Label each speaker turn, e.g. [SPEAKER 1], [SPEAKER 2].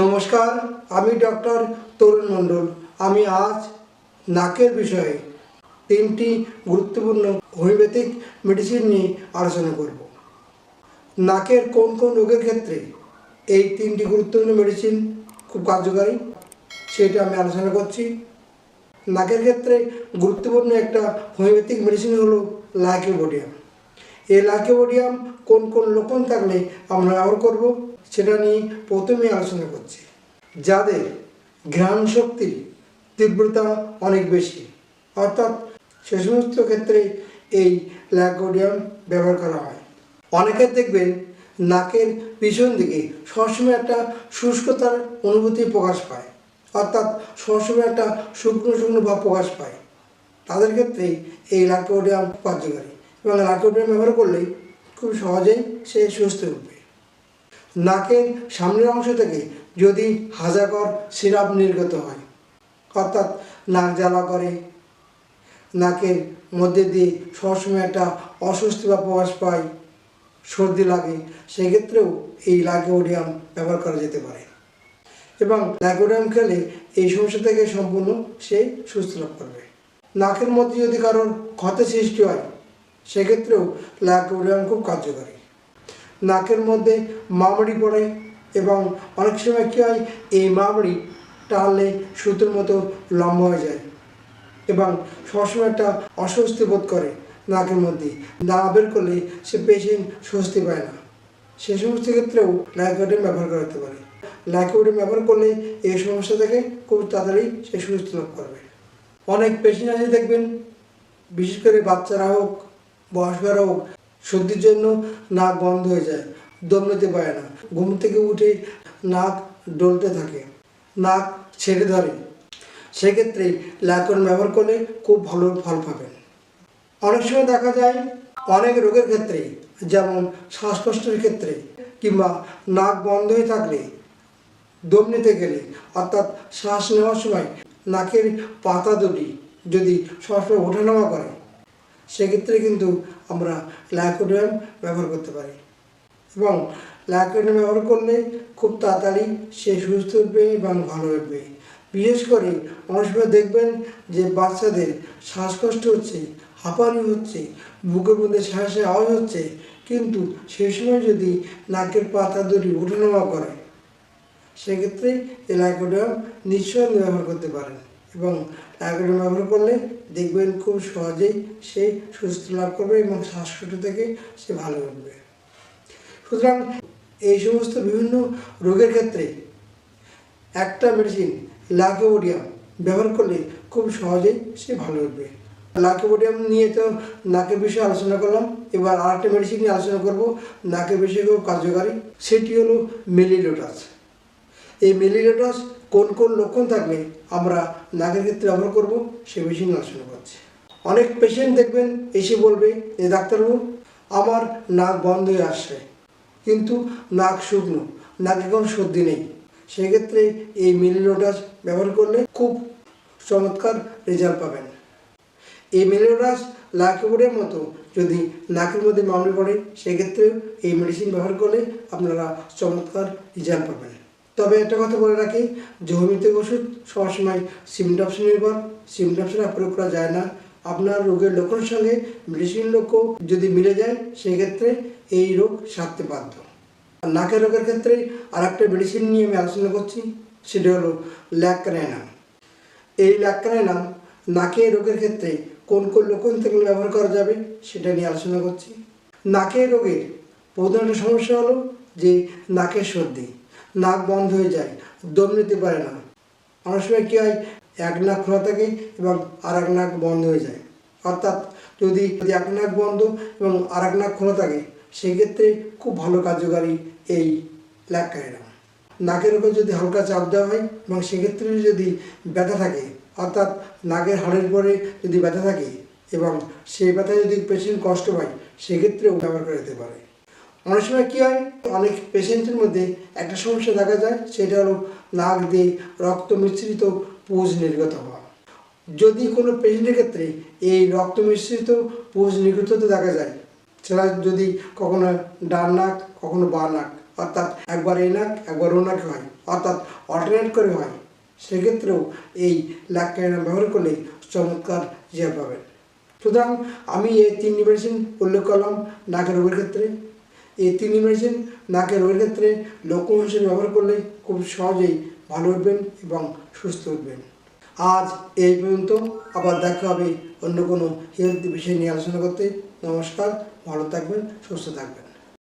[SPEAKER 1] নমস্কার, আমি ডক্টর তরুণ মণ্ডল। আমি আজ নাকের বিষয়ে তিনটি গুরুত্বপূর্ণ হোমিওপ্যাথিক মেডিসিন নিয়ে আলোচনা করব। নাকের কোন কোন রোগের ক্ষেত্রে এই তিনটি গুরুত্বপূর্ণ মেডিসিন খুব কার্যকারী, সেটা আমি আলোচনা করছি। নাকের ক্ষেত্রে গুরুত্বপূর্ণ একটা হোমিওপ্যাথিক মেডিসিন হলো লাইকোবোডিয়াম এই লাইকোবোডিয়াম কোন কোন লক্ষণ থাকলে আমরা ব্যবহার করব? সেটা নিয়ে প্রথমে আলোচনা করছি। যাদের ঘ্রাণ শক্তির তীব্রতা অনেক বেশি, অর্থাৎ সে সমস্ত ক্ষেত্রে এই লাইকোডিয়াম ব্যবহার করা হয়। অনেকে দেখবেন নাকের পিছন দিকে সবসময় একটা শুষ্কতার অনুভূতি প্রকাশ পায়, অর্থাৎ সবসময় একটা শুকনো শুকনো ভাব প্রকাশ পায়। তাদের ক্ষেত্রে এই লাইকোডিয়াম কার্যকারী। এবং লাইকোডিয়াম ব্যবহার করলেই খুব সহজেই সে সুস্থ উঠবে। নাকের সামনের অংশ থেকে যদি হাজাকর সিরাপ নির্গত হয়, অর্থাৎ নাক জ্বালা করে, নাকের মধ্যে দিয়ে সবসময় একটা অস্বস্তি বা প্রকাশ পায়, সর্দি লাগে, সেক্ষেত্রেও এই লাইকোডিয়াম ব্যবহার করা যেতে পারে। এবং লাইকোডিয়াম খেলে এই সমস্যা থেকে সম্পূর্ণ সে সুস্থ লাভ করবে। নাকের মধ্যে যদি কারোর ক্ষতে সৃষ্টি হয় সেক্ষেত্রেও লাইকোডিয়াম খুব কার্যকারী। নাকের মধ্যে মামড়ি পড়ে এবং অনেক সময় কী হয়, এই মামড়ি টানলে সুতোর মতো লম্বা হয়ে যায় এবং সবসময় একটা অস্বস্তি বোধ করে নাকের মধ্যে। না বের করলে সে পেশেন্ট স্বস্তি পায় না। সে সমস্ত ক্ষেত্রেও লাইকোডিয়াম ব্যবহার করতে পারে। লাইকোডিয়াম ব্যবহার করলে এই সমস্যা থেকে খুব তাড়াতাড়ি সে সুস্থ লাভ করবে। অনেক পেশেন্ট আছে দেখবেন, বিশেষ করে বাচ্চারা হোক বয়স্করা হোক, সর্দির জন্য নাক বন্ধ হয়ে যায় দম নিতে পারে না। ঘুম থেকে উঠে নাক ডলতে থাকে, নাক ছেড়ে ধরে। সেক্ষেত্রে লাইকন ব্যবহার করলে খুব ভালো ফল পাবেন। অনেক সময় দেখা যায় অনেক রোগের ক্ষেত্রে, যেমন শ্বাসকষ্টের ক্ষেত্রে কিংবা নাক বন্ধ হয়ে থাকলে দম নিতে গেলে, অর্থাৎ শ্বাস নেওয়ার সময় নাকের পাতা দুটি যদি সবসময় ওঠানামা করে সেক্ষেত্রে কিন্তু আমরা লাইকোডিয়াম ব্যবহার করতে পারি। এবং লাইকোডিয়াম ব্যবহার করলে খুব তাড়াতাড়ি সে সুস্থ উঠবে এবং ভালো উঠবে বিশেষ করে অনেক সময় দেখবেন যে বাচ্চাদের শ্বাসকষ্ট হচ্ছে, হাঁপানি হচ্ছে, বুকের মধ্যে শ্বাসে আওয়াজ হচ্ছে, কিন্তু সেই সময় যদি নাকের পাতা দুটি ওঠানামা করে, সেক্ষেত্রে এই লাইকোডিয়াম নিশ্চয় ব্যবহার করতে পারেন। এবং লাইকোডিয়াম ব্যবহার করলে দেখবেন খুব সহজেই সে সুস্থ লাভ করবে এবং শ্বাসকষ্ট থেকে সে ভালো উঠবে। সুতরাং এই সমস্ত বিভিন্ন রোগের ক্ষেত্রে একটা মেডিসিন লাইকোডিয়াম ব্যবহার করলে খুব সহজেই সে ভালো উঠবে। লাইকোডিয়াম নিয়ে তো নাকের বিষয়ে আলোচনা করলাম, এবার আরেকটা মেডিসিন নিয়ে আলোচনা করব, নাকের বিষয়ে খুব কার্যকারী, সেটি হলো মেলিলোটাস। এই মেলিলোটাস কোন কোন লক্ষণ থাকলে আমরা নাকের ক্ষেত্রে ব্যবহার করব, সে বিষয়ে নিয়ে আলোচনা করছি। অনেক পেশেন্ট দেখবেন এসে বলবে যে ডাক্তারবাবু, আমার নাক বন্ধ হয়ে আসছে, কিন্তু নাক শুকনো, নাকে কোনো সর্দি নেই। সেক্ষেত্রে এই মিলিলোটাস ব্যবহার করলে খুব চমৎকার রেজাল্ট পাবেন। এই মেলোরাস লাইকোবোর্ডের মতো যদি নাকের মধ্যে মামলে পড়ে সেক্ষেত্রে এই মেডিসিন ব্যবহার করলে আপনারা চমৎকার রেজাল্ট পাবেন। তবে একটা কথা বলে রাখি যে হোমিওপ্যাথিক ওষুধ সবসময় সিমটপস নির্ভর সিমটপসরা প্রয়োগ করা যায় না। আপনার রোগের লক্ষণের সঙ্গে মেডিসিন লক্ষ্য যদি মিলে যায়, সেক্ষেত্রে এই রোগ সারতে বাধ্য। নাকের রোগের ক্ষেত্রে আর একটা মেডিসিন নিয়ে আমি আলোচনা করছি, সেটা হলো ল্যাক্রাইনাম। এই ল্যাক্রাইনাম নাকের রোগের ক্ষেত্রে কোন কোন লক্ষণ থেকে ব্যবহার করা যাবে, সেটা নিয়ে আলোচনা করছি। নাকের রোগের প্রধান সমস্যা হলো যে নাকের সর্দি। নাক বন্ধ হয়ে যায়, দম নিতে পারে না। অনেক সময় কী হয়, এক নাক খোলা থাকে এবং আর এক নাক বন্ধ হয়ে যায়। অর্থাৎ যদি এক নাক বন্ধ এবং আর এক নাক খোলা থাকে, সেক্ষেত্রে খুব ভালো কার্যকারী এই ল্যাক্রাইনাম নাকের উপর যদি হালকা চাপ দেওয়া হয় এবং সেক্ষেত্রে যদি ব্যথা থাকে, অর্থাৎ নাকের হাড়ের পরে যদি ব্যথা থাকে এবং সেই ব্যথায় যদি পেশেন্ট কষ্ট পায়, সেক্ষেত্রেও ব্যবহার করা যেতে পারে। অনেক সময় কী হয়, অনেক পেশেন্টের মধ্যে একটা সমস্যা দেখা যায়, সেটা হলো নাক দিয়ে রক্ত মিশ্রিত পুজ নির্গত হওয়া। যদি কোনো পেশেন্টের ক্ষেত্রে এই রক্ত মিশ্রিত পুজ নির্গত হতে দেখা যায়, সেটা যদি কখনো ডান নাক, কখনো বা নাক, অর্থাৎ একবার এই নাক, একবার ও নাকে হয়, অর্থাৎ অল্টারনেট করে হয়, সেক্ষেত্রেও এই ল্যাককাইনাম ব্যবহার করলে চমৎকার রেজাল্ট পাবেন। সুতরাং আমি এই তিনটি মেডিসিন উল্লেখ করলাম নাকের রোগের ক্ষেত্রে। এই তিনটি মেডিসিন নাকের রোগের ক্ষেত্রে লক্ষণ হিসেবে ব্যবহার করলে খুব সহজেই ভালো উঠবেন এবং সুস্থ উঠবেন। আজ এই পর্যন্ত, আবার দেখা হবে অন্য কোনো হেলথ বিষয় নিয়ে আলোচনা করতে। নমস্কার, ভালো থাকবেন, সুস্থ থাকবেন।